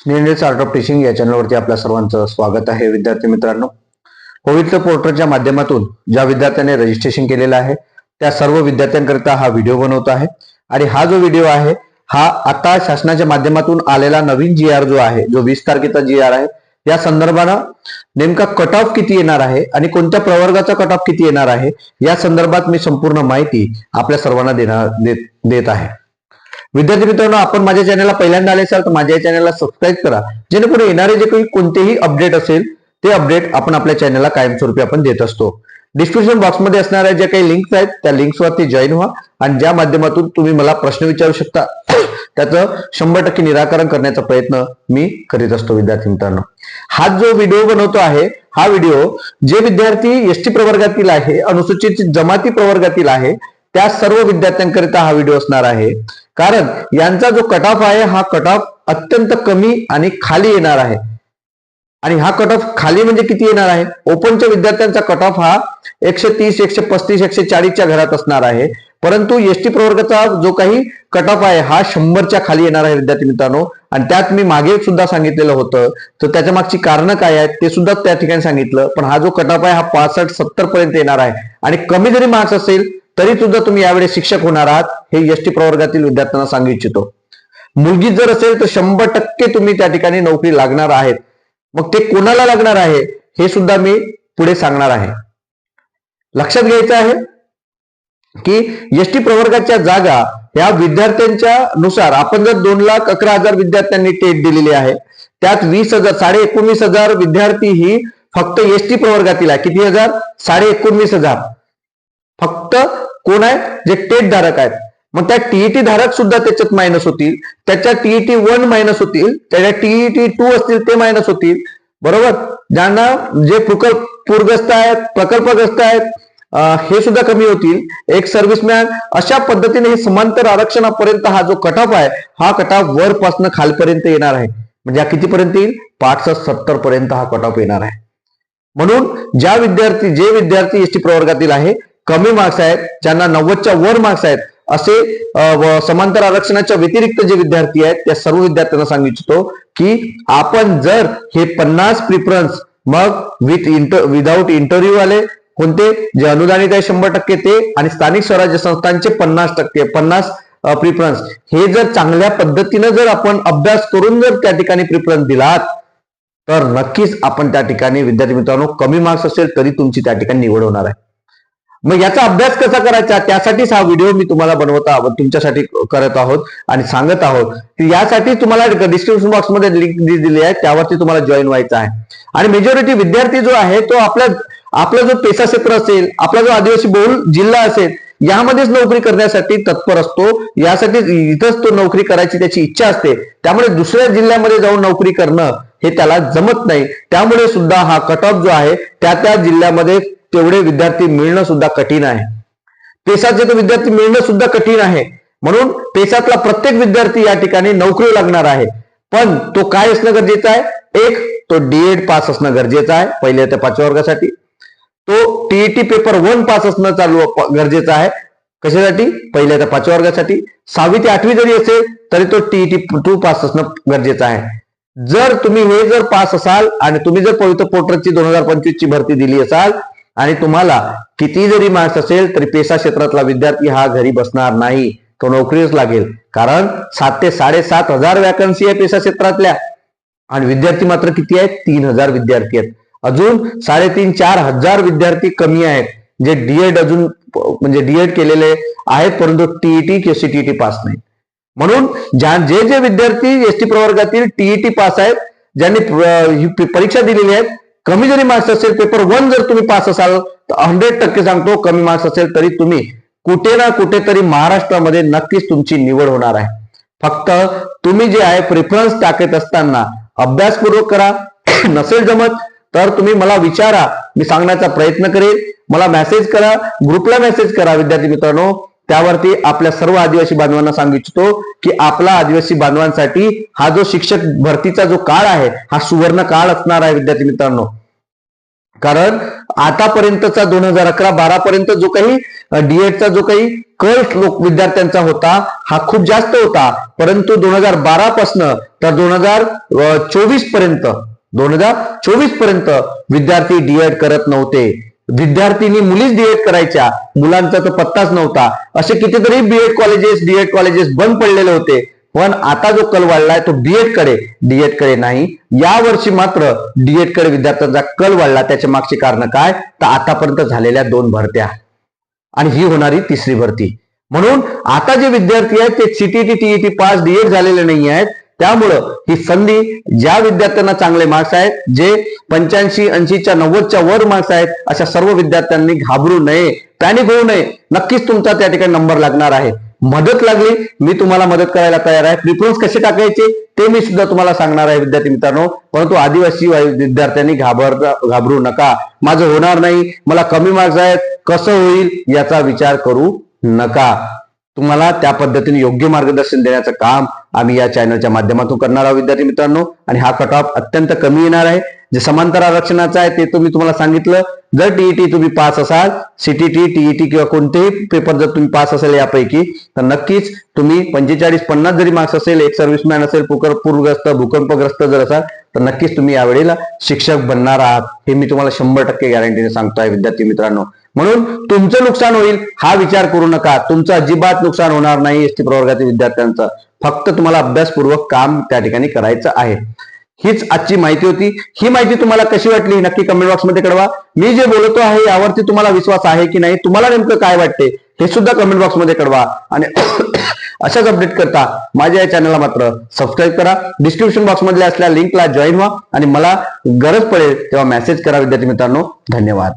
स्नेहनेस start of teaching या चॅनलवरती आपल्या सर्वांचं स्वागत आहे. विद्यार्थी मित्रांनो पवित्र पोर्टलच्या माध्यमातून ज्या विद्यार्थ्यांनी रजिस्ट्रेशन केलेलं आहे त्या सर्व विद्यार्थ्यांकरिता हा व्हिडिओ बनवतो आहे. आणि हा जो व्हिडिओ आहे हा आता शासनाच्या माध्यमातून आलेला नवीन जी आर जो आहे जो वीस तारखेचा जी आर आहे या संदर्भानं नेमका कट ऑफ किती येणार आहे आणि कोणत्या प्रवर्गाचा कट ऑफ किती येणार आहे या संदर्भात मी संपूर्ण माहिती आपल्या सर्वांना देणार देत देत आहे. विद्यार्थी मित्रांनो आपण माझ्या चॅनलला पहिल्यांदा आले असाल तर माझ्या चॅनलला सबस्क्राईब करा. जेणेकरून येणारे जे काही कोणतेही अपडेट असेल ते अपडेट आपण आपल्या चॅनलला कायमस्वरूपी आपण देत असतो. डिस्क्रिप्शन बॉक्समध्ये असणाऱ्या ज्या काही लिंक्स आहेत त्या लिंक्सवरती जॉईन व्हा आणि ज्या माध्यमातून तुम्ही मला प्रश्न विचारू शकता त्याचं शंभर टक्के निराकरण करण्याचा प्रयत्न मी करीत असतो विद्यार्थी मित्रांनो. हा जो व्हिडिओ बनवतो आहे हा व्हिडिओ जे विद्यार्थी एस टी प्रवर्गातील आहे अनुसूचित जमाती प्रवर्गातील आहे त्या सर्व विद्यार्थ्यांकरिता हा व्हिडिओ असणार आहे. कारण यांचा जो कट ऑफ आहे हा कट ऑफ अत्यंत कमी आणि खाली येणार आहे. आणि हा कट ऑफ खाली म्हणजे किती येणार आहे? ओपनच्या विद्यार्थ्यांचा कट ऑफ हा एकशे तीस एकशे पस्तीस एकशे चाळीसच्या घरात असणार आहे. परंतु एस टी प्रवर्गाचा जो काही कट ऑफ आहे हा शंभरच्या खाली येणार आहे विद्यार्थी मित्रांनो. आणि त्यात मी मागे सुद्धा सांगितलेलं होतं. तर त्याच्या मागची कारणं काय आहेत ते सुद्धा त्या ठिकाणी सांगितलं. पण हा जो कट ऑफ आहे हा पासष्ट सत्तर पर्यंत येणार आहे. आणि कमी जरी मार्क्स असेल तरी सुद्धा तुम्ही यावेळी शिक्षक होणार आहात हे एस टी प्रवर्गातील विद्यार्थ्यांना सांगू इच्छितो. मुलगी जर असेल तर शंभर टक्के तुम्ही त्या ठिकाणी नोकरी लागणार आहेत. मग ते कोणाला लागणार आहे हे सुद्धा मी पुढे सांगणार आहे. लक्षात घ्यायचं आहे की एस टी प्रवर्गाच्या जागा या विद्यार्थ्यांच्या नुसार आपण जर दोन लाख अकरा हजार विद्यार्थ्यांनी टेट दिलेली आहे त्यात वीस हजार साडे एकोणवीस हजार विद्यार्थी ही फक्त एस टी प्रवर्गातील आहे. किती हजार? साडे एकोणवीस हजार. फक्त कोण आहे? जे टेट धारक आहेत. मग त्या टीईटी धारक सुद्धा त्याच्यात मायनस होतील. त्याच्या टीईटी वन मायनस होतील. त्याच्या टीईटी टू असतील ते मायनस होतील. बरोबर? ज्यांना जे प्रकल्प पूरग्रस्त आहेत प्रकल्पग्रस्त आहेत हे सुद्धा कमी होतील. एक सर्व्हिसमॅन अशा पद्धतीने हे समांतर आरक्षणापर्यंत हा जो कटाप आहे हा कटाप वरपासनं वरपासून खालपर्यंत येणार आहे. म्हणजे हा कितीपर्यंत येईल? पाच सत्तर पर्यंत हा कट येणार आहे. म्हणून ज्या विद्यार्थी जे विद्यार्थी एस टी प्रवर्गातील आहे कमी मार्क्स आहेत ज्यांना नव्वदच्या वर मार्क्स आहेत असे समांतर आरक्षणाच्या व्यतिरिक्त जे विद्यार्थी आहेत त्या सर्व विद्यार्थ्यांना सांगू इच्छितो की आपण जर हे पन्नास प्रिफरन्स मग विथ इंटर विदाऊट इंटरव्ह्यू आले कोणते जे अनुदानित आहे शंभर टक्के ते आणि स्थानिक स्वराज्य संस्थांचे पन्नास टक्के पन्नास प्रिफरन्स हे जर चांगल्या पद्धतीनं जर आपण अभ्यास करून जर त्या ठिकाणी प्रिफरन्स दिलात तर नक्कीच आपण त्या ठिकाणी विद्यार्थी मित्रांनो कमी मार्क्स असेल तरी तुमची त्या ठिकाणी निवड होणार आहे. मग याचा अभ्यास कसा करायचा? त्यासाठीच हा व्हिडिओ मी तुम्हाला बनवत आहोत तुमच्यासाठी करत आहोत आणि सांगत आहोत. की यासाठी तुम्हाला डिस्क्रिप्शन बॉक्समध्ये लिंक दिली आहे त्यावरती तुम्हाला जॉईन व्हायचं आहे. आणि मेजॉरिटी विद्यार्थी जो आहे तो आपल्या आपला जो पेसा क्षेत्र असेल आपला जो आदिवासी बहुल जिल्हा असेल यामध्येच नोकरी करण्यासाठी तत्पर असतो. यासाठी इथंच तो नोकरी करायची त्याची इच्छा असते. त्यामुळे दुसऱ्या जिल्ह्यामध्ये जाऊन नोकरी करणं हे त्याला जमत नाही. त्यामुळे सुद्धा हा कट ऑफ जो आहे त्या त्या जिल्ह्यामध्ये तेवढे विद्यार्थी मिळणं सुद्धा कठीण आहे. पेशाचे तर विद्यार्थी मिळणं सुद्धा कठीण आहे म्हणून पेशातला प्रत्येक विद्यार्थी या ठिकाणी नोकरी लागणार आहे. पण तो काय असणं गरजेचं आहे? एक तो डीएड पास असणं गरजेचं आहे पहिल्या ते पाचव्या वर्गासाठी. तो टीईटी पेपर वन पास असणं चालू गरजेचं आहे. कशासाठी? पहिल्या ते पाचव्या वर्गासाठी. सहावी ते आठवी जरी असेल तरी तो टीईटी टू पास असणं गरजेचं आहे. जर तुम्ही हे जर पास असाल आणि तुम्ही जर पवित्र पोर्टलची दोन हजार पंचवीस ची भरती दिली असाल आणि तुम्हाला किती जरी मार्क्स असेल तरी पेशा क्षेत्रातला विद्यार्थी हा घरी बसणार नाही. तो नोकरीच लागेल. कारण सात ते साडेसात हजार वॅकन्सी आहे पेसा क्षेत्रातल्या. आणि विद्यार्थी मात्र किती आहेत? तीन हजार विद्यार्थी आहेत. अजून साडेतीन चार हजार विद्यार्थी कमी आहेत. जे डीएड अजून म्हणजे डीएड केलेले आहेत परंतु टीईटी किंवा सीटीईटी पास नाही. म्हणून ज्या जे जे विद्यार्थी एस टी प्रवर्गातील टीईटी पास आहेत ज्यांनी परीक्षा दिलेली आहेत कमी जरी मार्क्स असेल पेपर वन जर तुम्ही पास असाल तर हंड्रेड टक्के सांगतो कमी मार्क्स असेल तरी तुम्ही कुठे ना कुठेतरी महाराष्ट्रामध्ये नक्कीच तुमची निवड होणार आहे. फक्त तुम्ही जे आहे प्रिफरन्स टाकत असताना अभ्यासपूर्वक करा नसेल जमत तर तुम्ही मला विचारा मी सांगण्याचा प्रयत्न करेल मला मेसेज करा ग्रुपला मेसेज करा विद्यार्थी मित्रांनो. त्यावरती आपल्या सर्व आदिवासी बांधवांना सांगू इच्छितो की आपला आदिवासी बांधवांसाठी हा जो शिक्षक भरतीचा जो काळ आहे हा सुवर्ण काळ असणार आहे विद्यार्थी मित्रांनो. कारण आतापर्यंतचा दोन हजार अकरा बारा पर्यंत जो काही डीएडचा जो काही कल लोक विद्यार्थ्यांचा होता हा खूप जास्त होता. परंतु दोन हजार बारा पासनं तर दोन हजार चोवीसपर्यंत दोन हजार चोवीसपर्यंत विद्यार्थी डीएड करत नव्हते. विद्यार्थ्यांनी मुलीच डीएड करायच्या. मुलांचा तर पत्ताच नव्हता. असे कितीतरी बीएड कॉलेजेस डीएड कॉलेजेस बंद पडलेले होते. पण आता जो कल वाढलाय तो बीएडकडे डीएडकडे नाही. या वर्षी मात्र डीएडकडे विद्यार्थ्यांचा कल वाढला. त्याच्या मागची कारण काय? तर आतापर्यंत झालेल्या दोन भरत्या. आणि ही होणारी तिसरी भरती. म्हणून आता जे विद्यार्थी आहेत ते सीटीटी टीईटी पास डीएड झालेले नाही आहेत त्यामुळं ही संधी ज्या विद्यार्थ्यांना चांगले मार्क्स आहेत जे पंच्याऐंशी ऐंशीच्या नव्वदच्या वर मार्क्स आहेत अशा सर्व विद्यार्थ्यांनी घाबरू नये पॅनिक होऊ नये. नक्कीच तुमचा त्या ठिकाणी नंबर लागणार आहे. मदत लागली मी तुम्हाला मदत करायला तयार आहे. प्रिफरन्स कसे टाकायचे ते मी सुद्धा तुम्हाला सांगणार आहे विद्यार्थी मित्रांनो. परंतु आदिवासी विद्यार्थ्यांनी घाबर घाबरू नका. माझं होणार नाही मला कमी मार्क्स आहेत. कसं होईल याचा विचार करू नका. तुम्हाला त्या पद्धतीने योग्य मार्गदर्शन देण्याचं काम आम्ही या चॅनलच्या माध्यमातून करणार आहोत विद्यार्थी मित्रांनो. आणि हा कट ऑफ अत्यंत कमी येणार आहे. जे समांतर आरक्षणाचं आहे ते तुम्ही तुम्हाला सांगितलं. जर टीईटी तुम्ही पास असाल सीटीटी टीईटी किंवा कोणतेही पेपर जर तुम्ही पास असेल यापैकी तर नक्कीच तुम्ही पंचेचाळीस पन्नास जरी मार्क्स असेल एक सर्व्हिसमॅन असेल पुकर पूरग्रस्त भूकंपग्रस्त जर असाल तर नक्कीच तुम्ही यावेळेला शिक्षक बनणार आहात. हे मी तुम्हाला शंभर टक्के गॅरंटीने सांगतोय विद्यार्थी मित्रांनो. म्हणून तुमचं नुकसान होईल हा विचार करू नका. तुमचं अजिबात नुकसान होणार नाही एसटी प्रवर्गातील विद्यार्थ्यांचं. फक्त तुम्हाला अभ्यासपूर्वक काम त्या ठिकाणी करायचं आहे. हीच आजची माहिती होती. ही माहिती तुम्हाला कशी वाटली नक्की कमेंट बॉक्समध्ये कळवा. मी जे बोलतो आहे यावरती तुम्हाला विश्वास आहे की नाही तुम्हाला नेमकं काय वाटते हे सुद्धा कमेंट बॉक्समध्ये कळवा. आणि अशाच अपडेट करता माझ्या या चॅनलला मात्र सबस्क्राईब करा. डिस्क्रिप्शन बॉक्स असल्या असलेल्या लिंकला जॉईन व्हा. आणि मला गरज पडेल तेव्हा मेसेज करा विद्यार्थी मित्रांनो. धन्यवाद.